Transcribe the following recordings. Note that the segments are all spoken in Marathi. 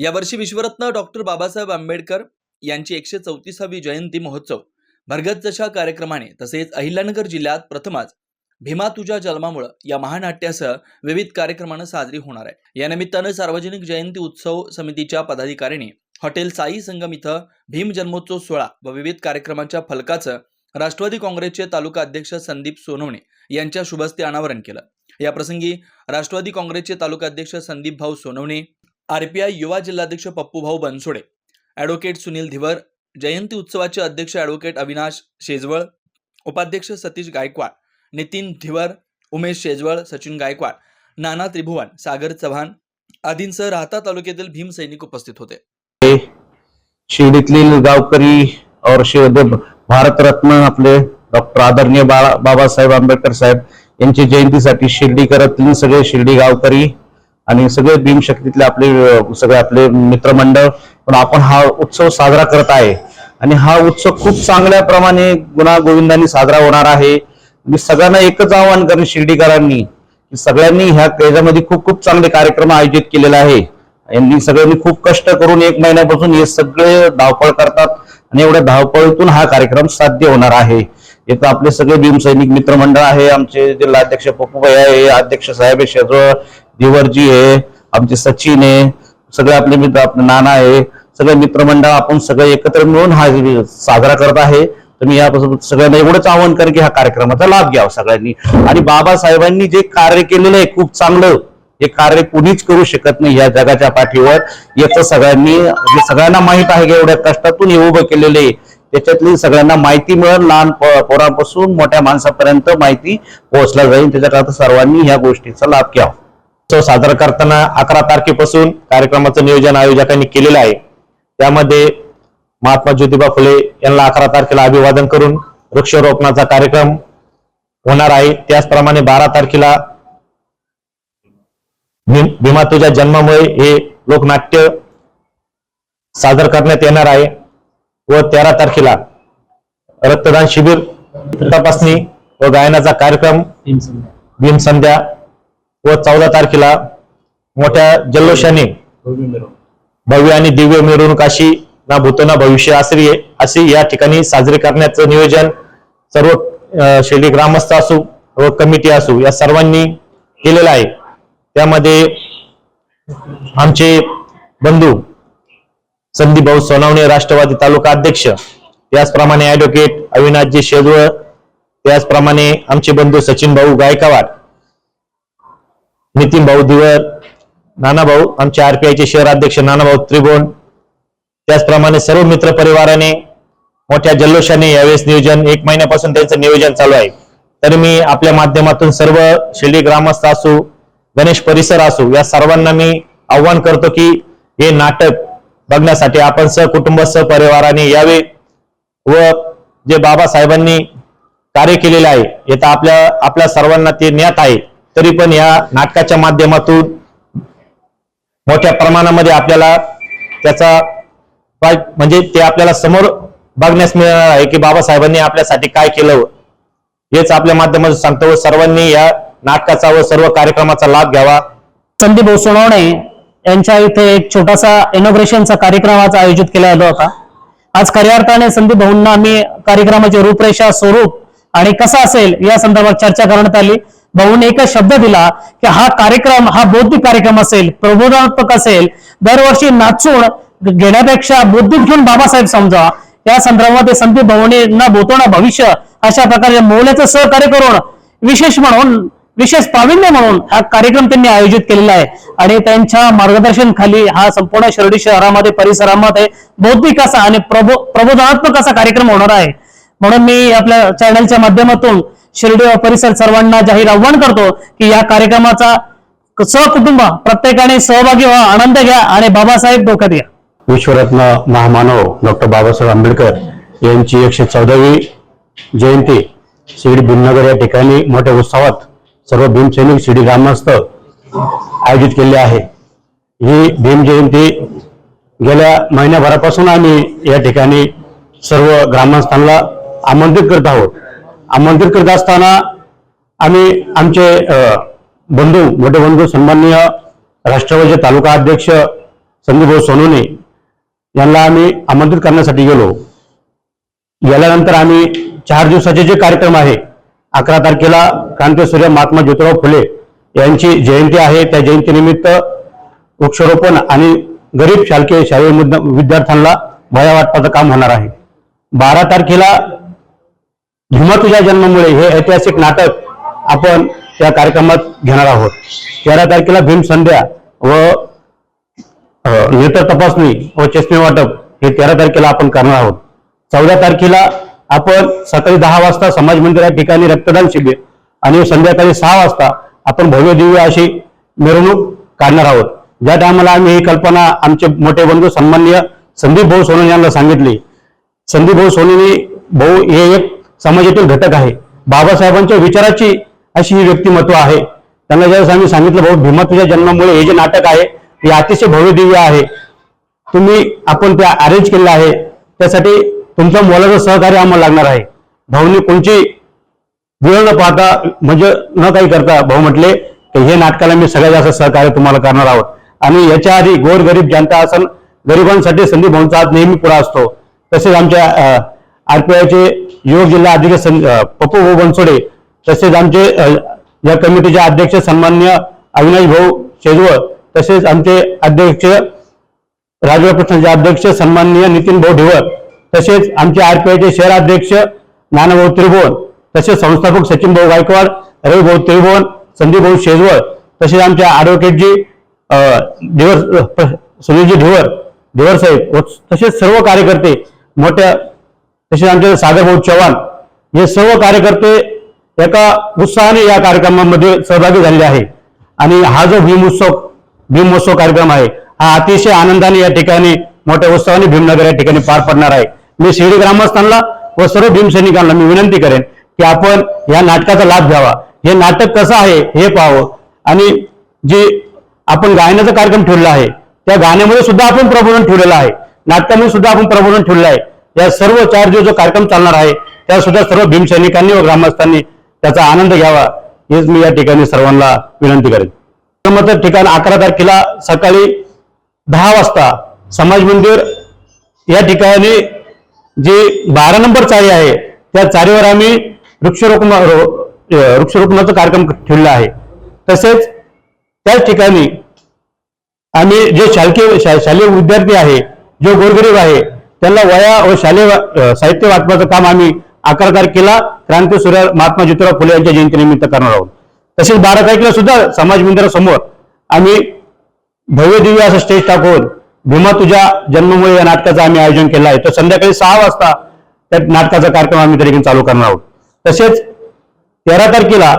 यावर्षी विश्वरत्न डॉक्टर बाबासाहेब आंबेडकर यांची एकशे चौतीसावी जयंती महोत्सव. भरगत जशा कार्यक्रमाने तसेच अहिल्यानगर जिल्ह्यात प्रथमच भीमा तुझ्या जन्मामुळं या महानाट्यासह विविध कार्यक्रमानं साजरी होणार आहे. या निमित्तानं सार्वजनिक जयंती उत्सव समितीच्या पदाधिकाऱ्यांनी हॉटेल साई संगम इथं भीम जन्मोत्सव सोहळा व विविध कार्यक्रमांच्या फलकाचं राष्ट्रवादी काँग्रेसचे तालुका अध्यक्ष संदीप सोनवणे यांच्या शुभस्ते अनावरण केलं. या प्रसंगी राष्ट्रवादी काँग्रेसचे तालुका अध्यक्ष संदीप भाऊ सोनवणे आरपीआय युवा जिल्हाध्यक्ष पप्पूभाऊ बनसोडे ॲडव्होकेट सुनील धिवर जयंती उत्सवाचे अध्यक्ष ॲडव्होकेट अविनाश शेजवळ उपाध्यक्ष सतीश गायकवाड नितीन धिवर उमेश शेजवळ सचिन गायकवाड नाना त्रिभुवन सागर चव्हाण आदींसह राहता तालुक्यातील भीम सैनिक उपस्थित होते. शिर्डीतील गावकरी और भारतरत्न आपले डॉक्टर आदरणीय बाळा बाबासाहेब आंबेडकर साहेब यांची जयंतीसाठी शिर्डीकरातील सगळे शिर्डी गावकरी आणि सगळे भीमशक्तीतले आपले सगळे आपले मित्रमंडळ पण आपण हा उत्सव साजरा करत आहे. आणि हा उत्सव खूप चांगल्या प्रमाणे गुणा गोविंदांनी साजरा होणार आहे. मी सगळ्यांना एकच आवाहन करेन शिर्डीकरांनी सगळ्यांनी ह्या याच्यामध्ये खूप खूप चांगले कार्यक्रम आयोजित केलेला आहे. यांनी सगळ्यांनी खूप कष्ट करून एक महिन्यापासून हे सगळे धावपळ करतात आणि एवढ्या धावपळीतून हा कार्यक्रम साध्य होणार आहे. इथं आपले सगळे भीमसैनिक मित्रमंडळ आहे आमचे जिल्हाध्यक्ष पप्पूभाई आहे अध्यक्ष साहेब आहे शेजवळ देवरजी आहे आमचे सचिन आहे सगळे आपले मित्र आपले नाना आहे सगळे मित्रमंडळ आपण सगळे एकत्र मिळून हा साजरा करत आहे. तर मी यापासून सगळ्यांना एवढंच आवाहन करेन की ह्या कार्यक्रमाचा लाभ घ्यावा सगळ्यांनी. आणि बाबासाहेबांनी जे कार्य केलेलं आहे खूप चांगलं. हे कार्य कुणीच करू शकत नाही या जगाच्या पाठीवर. याचं सगळ्यांनी म्हणजे सगळ्यांना माहीत आहे की एवढ्या कष्टातून हे उभं केलेलं आहे. त्याच्यातली सगळ्यांना माहिती मिळेल लहान प- पोरांपासून मोठ्या माणसापर्यंत माहिती पोहोचला जाईल. त्याच्याकरता सर्वांनी ह्या गोष्टीचा लाभ घ्यावा. उत्सव साजरा करताना अकरा तारखेपासून कार्यक्रमाचं नियोजन आयोजकांनी केलेलं आहे. त्यामध्ये महात्मा ज्योतिबा फुले यांना अकरा तारखेला अभिवादन करून वृक्षारोपणाचा कार्यक्रम होणार आहे. त्याचप्रमाणे बारा तारखेला भीमा तुझ्या जन्मामुळे हे लोकनाट्य सादर करण्यात येणार आहे व तेरा तारखेला रक्तदान शिबिर तपासणी व गायनाचा कार्यक्रम भीमसंध्या व चौदा तारखेला मोठ्या जल्लोषाने भव्य आणि दिव्य मिरवणूक अशी ना भूतो ना भविष्य असरी अशी या ठिकाणी साजरी करण्याचं नियोजन सर्व शैली ग्रामस्थ असू व कमिटी असू या सर्वांनी केलेलं आहे. त्यामध्ये आमचे बंधू संदीप भाऊ सोनावणे राष्ट्रवादी तालुका अध्यक्ष त्याचप्रमाणे ऍडव्होकेट अविनाशजी शेजवळ त्याचप्रमाणे आमचे बंधू सचिन भाऊ गायकवाड नितीन भाऊ दिवर नाना भाऊ आमचे आरपीआयचे शहर अध्यक्ष नाना भाऊ त्रिभुवन. त्याचप्रमाणे सर्व मित्र परिवाराने मोठ्या जल्लोषाने यावेळेस नियोजन एक महिन्यापासून त्यांचं नियोजन चालू आहे. तर मी आपल्या माध्यमातून सर्व शिर्डी ग्रामस्थ असू गणेश परिसर असू या सर्वांना मी आव्हान करतो की हे नाटक बघण्यासाठी आपण सहकुटुंब सहपरिवाराने यावे व जे बाबासाहेबांनी कार्य केलेले आहे येतं आपल्या आपल्या सर्वांना ते ज्ञात आहे. तरी पण या नाटकाच्या माध्यमातून मोठ्या प्रमाणामध्ये आपल्याला त्याचा म्हणजे ते आपल्याला समोर बघण्यास मिळणार आहे की बाबासाहेबांनी आपल्यासाठी काय केलं हेच आपल्या माध्यमातून सांगतो व सर्वांनी या नाटकाचा व सर्व कार्यक्रमाचा लाभ घ्यावा. संदीप सोनवणे यांच्या इथे एक छोटासा इनॉग्रेशनचा कार्यक्रम आज आयोजित केला गेला होता. आज खऱ्या अर्थाने संदीप भाऊंना आम्ही कार्यक्रमाची रूपरेषा स्वरूप आणि कसा असेल या संदर्भात चर्चा करण्यात आली. भाऊने एकच शब्द दिला की हा कार्यक्रम हा बौद्धिक कार्यक्रम असेल प्रबोधनात्मक असेल दरवर्षी नाचून घेण्यापेक्षा बौद्धिक घेऊन बाबासाहेब समजा. या संदर्भामध्ये संदीप भवनेंना बोतवणा भविष्य अशा प्रकारे मौल्याचं सहकार्य करून विशेष म्हणून विशेष प्रावीण्य म्हणून हा कार्यक्रम त्यांनी आयोजित केलेला आहे. आणि त्यांच्या मार्गदर्शन खाली हा संपूर्ण शिर्डी शहरामध्ये परिसरामध्ये बौद्धिक असा आणि प्रबो प्रबोधनात्मक असा कार्यक्रम होणार आहे. म्हणून मी आपल्या चॅनलच्या माध्यमातून शिर्डी व परिसर सर्वांना जाहीर आव्हान करतो की या कार्यक्रमाचा सहकुटुंब प्रत्येकाने सहभागी व्हा आनंद घ्या आणि बाबासाहेब डोक्यात घ्या विश्वरत्न महामानव डॉक्टर बाबासाहेब आंबेडकर यांची एकशे चौदावी जयंती शिर्डी भीमनगर या ठिकाणी मोठ्या उत्सवात सर्व भीमसैनिक शिर्डी ग्रामस्थ आयोजित केले आहे. ही भीम जयंती गेल्या महिन्याभरापासून आम्ही या ठिकाणी सर्व ग्रामस्थांना आमंत्रित करत आहोत. आमंत्रित करत असताना आम्ही आमचे बंधू मोठे बंधू सन्माननीय राष्ट्रवादी तालुका अध्यक्ष संदीपभाऊ सोनोने यांना आम्ही आमंत्रित करण्यासाठी गेलो. गेल्यानंतर आम्ही चार दिवसाचे जे कार्यक्रम आहे अकरा तारखेला क्रांतीसूर्य महात्मा ज्योतिराव फुले यांची जयंती आहे. त्या जयंतीनिमित्त वृक्षारोपण आणि गरीब शालकीय शालेय विद्यार्थ्यांना वया वाटपाचं काम होणार आहे. बारा तारखेला भीमा तुझ्या जन्मामुळे हे ऐतिहासिक नाटक आपण त्या कार्यक्रमात घेणार आहोत. तेरा तारखेला भीम संध्या व नेत्र तपासणी व चष्मे वाटप हे तेरा तारखेला आपण करणार आहोत. चौदा तारखेला आपण सकाळी दहा वाजता समाज मंदिर या ठिकाणी रक्तदान शिबिर आणि संध्याकाळी सहा वाजता आपण भव्य दिव्य अशी मिरवणूक काढणार आहोत. ज्या टायमाला आम्ही ही कल्पना आमचे मोठे बंधू सन्माननीय संदीप भाऊ सोनवणे यांना सांगितली. संदीप भाऊ सोनूनी भाऊ हे एक समाजातील घटक आहे. बाबासाहेबांच्या विचाराची अशी ही व्यक्तिमत्व आहे. त्यांना ज्यावेळेस आम्ही सांगितलं भाऊ भीमा तुझ्या जन्मामुळे हे जे नाटक आहे हे अतिशय भव्यदिव्य आहे. तुम्ही आपण ते अरेंज केलेलं आहे. त्यासाठी तुमच्या मोलाचं सहकार्य आम्हाला लागणार आहे. भाऊनी कोणची वेळ न पाहता म्हणजे न काही करता भाऊ म्हटले की हे नाटकाला मी सगळ्यात जास्त सहकार्य तुम्हाला करणार आहोत. आणि याच्या आधी गोरगरीब जनता असन गरिबांसाठी संधी भाऊंचा आज नेहमी पुरा असतो. तसेच आमच्या आरपीआयचे युवक जिल्हा अध्यक्ष सं- पप्पू भाऊ बनसोडे तसेच आमचे या कमिटीचे अध्यक्ष सन्मान्य अविनाश भाऊ शेजवळ तसेच आमचे अध्यक्ष राजकृष्णाचे अध्यक्ष सन्माननीय नितीन भाऊ ढिवळ तसेच आमचे आरपीआयचे शहर अध्यक्ष नानाभाऊ त्रिभुवन तसेच संस्थापक सचिन भाऊ गायकवाड रवी भाऊ त्रिभुवन संदीप भाऊ शेजवळ तसेच आमच्या ॲडव्होकेटजी ढिवर सुनीलजी ढिवर ढिवर साहेब व तसेच सर्व कार्यकर्ते मोठ्या तसेच आमचे सागरभाऊ चव्हाण हे सर्व कार्यकर्ते एका उत्साहाने या कार्यक्रमामध्ये सहभागी झालेले आहे. आणि हा जो भीमोत्सव भीमोत्सव कार्यक्रम आहे हा अतिशय आनंदाने या ठिकाणी मोठ्या उत्सवाने भीमनगर या ठिकाणी पार पडणार आहे. मी शिर्डी ग्रामस्थांना व सर्व भीमसैनिकांना मी विनंती करेन की आपण या नाटकाचा लाभ घ्यावा. हे नाटक कसं आहे हे पाहावं. आणि जे आपण गायनाचा कार्यक्रम ठेवला आहे त्या गाण्यामध्ये सुद्धा आपण प्रबोधन ठेवलेलं आहे. नाटकामध्ये सुद्धा आपण प्रबोधन ठेवलं आहे. या सर्व चार दिवस जो कार्यक्रम चालणार आहे त्या सुद्धा सर्व भीमसैनिकांनी व ग्रामस्थांनी त्याचा आनंद घ्यावा हेच मी या ठिकाणी सर्वांना विनंती करेन. कार्यक्रमाचं ठिकाण अकरा तारखेला सकाळी दहा वाजता समाज मंदिर या ठिकाणी जी बारा नंबर चारी आहे त्या चारीवर आम्ही वृक्षरोपण रो- वृक्षरोपणाचा कार्यक्रम ठेवला आहे. तसेच त्याच ठिकाणी आम्ही जे शालकीय शा- शालेय विद्यार्थी आहे जो गोरगरीब आहे त्यांना वया व शालेय साहित्य वाटपाचं काम आम्ही अकरा तारखेला क्रांतीसूर्य महात्मा ज्योतिराव फुले यांच्या जयंतीनिमित्त करणार आहोत. तसेच बारा तारखेला सुद्धा समाज मंदिरासमोर आम्ही भव्य दिव्य असं स्टेज टाकून भीमा तुझ्या जन्ममुळे या नाटकाचं आम्ही आयोजन केलं आहे. तर संध्याकाळी सहा वाजता त्या नाटकाचा कार्यक्रम आम्ही तरीके चालू करणार आहोत. तसेच तेरा तारखेला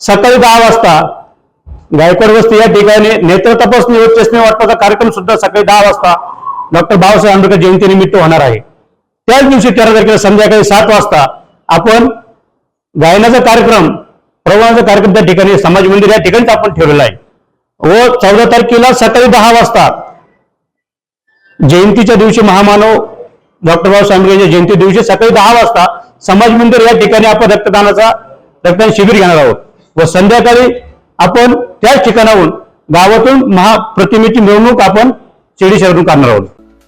सकाळी दहा वाजता गायकवाड वस्ती या ठिकाणी नेत्र तपासणी व चष्मे वाटपाचा कार्यक्रम सुद्धा सकाळी दहा वाजता डॉक्टर बाबासाहेब आंबेडकर जयंतीनिमित्त होणार आहे. त्याच दिवशी तेरा तारखेला संध्याकाळी सात वाजता आपण गायनाचा कार्यक्रम प्रवाहाचा कार्यक्रम त्या ठिकाणी समाज मंदिर या ठिकाणीच आपण ठेवलेला आहे. व चौदा तारखेला सकाळी दहा वाजता जयंतीच्या दिवशी महामानव डॉक्टर बाबासाहेब आंबेडकर जयंती दिवशी सकाळी दहा वाजता समाज मंदिर या ठिकाणी आपण रक्तदानाचा रक्तदान शिबिर घेणार आहोत. व संध्याकाळी आपण त्याच ठिकाणाहून गावातून महाप्रतिमेची मिरवणूक आपण शिर्डी शहरातून करणार आहोत.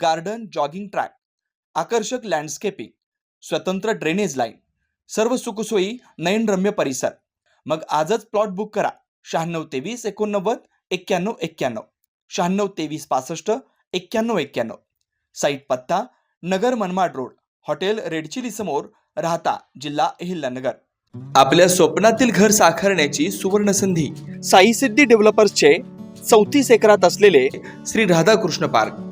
garden jogging track आकर्षक लँडस्केपिंग स्वतंत्र ड्रेनेज लाईन सर्व सुखसोयी नयनरम्य परिसर. मग आजच प्लॉट बुक करा. शहाण्णव तेवीस एकोणनव्वद एक्क्याण्णव एक्क्याण्णव. शहाण्णव तेवीस पासष्ट एक्क्याण्णव एक्क्याण्णव. साईट पत्ता Nagar Manmad road hotel Red Chilli समोर राहता जिल्हा अहिल्यानगर. आपल्या स्वप्नातील घर साकारण्याची सुवर्ण संधी साई सिद्धी डेव्हलपर्सचे चौतीस एकरात असलेले Shri Radhakrishna park.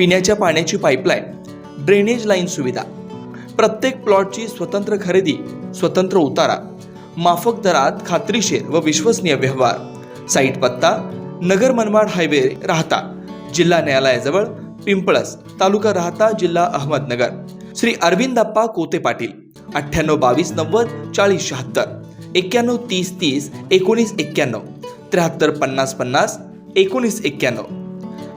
पिण्याच्या पाण्याची पाईपलाईन ड्रेनेज लाईन सुविधा. प्रत्येक प्लॉटची स्वतंत्र खरेदी स्वतंत्र उतारा माफक दरात खात्रीशीर व विश्वसनीय व्यवहार. साईट पत्ता नगर मनमाड हायवे राहता जिल्हा न्यायालयाजवळ पिंपळस तालुका राहता जिल्हा अहमदनगर. श्री अरविंदाप्पा कोते पाटील अठ्ठ्याण्णव बावीस नव्वद चाळीस शहात्तर एक्क्याण्णव तीस तीस एकोणीस एक्क्याण्णव त्र्याहत्तर पन्नास पन्नास एकोणीस एक्क्याण्णव.